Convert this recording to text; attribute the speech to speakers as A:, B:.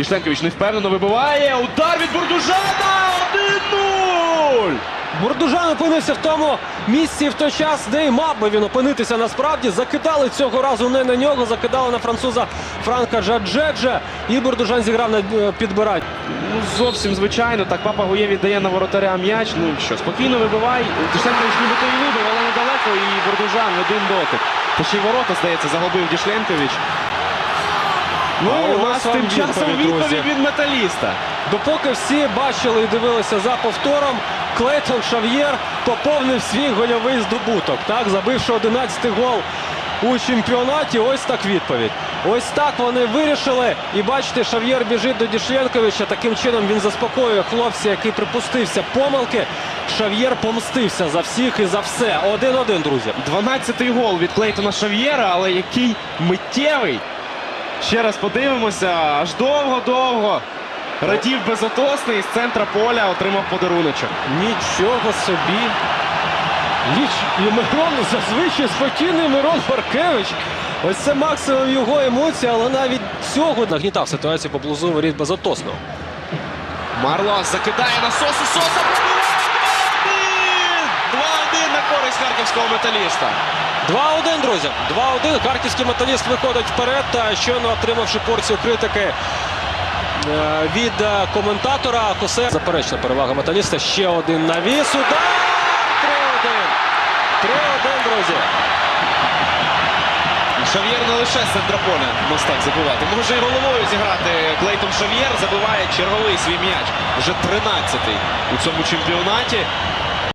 A: Дішленкович невпевнено вибиває. Удар від Бурдужана! 1-0!
B: Бурдужан опинився в тому місці в той час, де й мав би він опинитися насправді. Закидали цього разу не на нього, закидали на француза Франка Джаджеджа. І Бурдужан зіграв на е, підбирання.
A: Ну, зовсім звичайно. Так папа Гує віддає на воротаря м'яч. Ну що, спокійно вибивай. Дішленкович нібито і вибив, але недалеко. І Бурдужан один дотик. Та ще й ворота, здається, загубив Дішленкович. Ну,
B: А
A: у нас тим часом
B: відповідь,
A: від металіста.
B: Допоки всі бачили і дивилися за повтором, Клейтон Шав'єр поповнив свій гольовий здобуток. Так, забивши 11-й гол у чемпіонаті. Ось так відповідь. Ось так вони вирішили. І бачите, Шав'єр біжить до Дішленковича. Таким чином він заспокоює хлопця, який припустився помилки. Шав'єр помстився за всіх і за все. Один-один, друзі.
A: 12-й гол від Клейтона Шав'єра, але який миттєвий. Ще раз подивимося, аж довго-довго. Радів безотосний з центра поля отримав подаруночок.
B: Нічого собі. Ніч і Мирон зазвичай спокійний Мирон Маркевич. Ось це максимум його емоцій, але навіть цього нагнітав ситуацію поблизу воріт безотосно.
A: Марлос закидає на Сосу. Соса харківського металіста.
B: 2-1, друзі. 2-1. Харківський металіст виходить вперед, та щойно отримавши порцію критики е, від е, коментатора Хосе. Заперечна перевага металіста. Ще один навіс. Удар! 3-1. 3-1, друзі.
A: Шав'єр не лише з центра поля мостак забивати. Може і головою зіграти Клейтон Шав'єр забиває черговий свій м'яч. Вже 13-й у цьому чемпіонаті.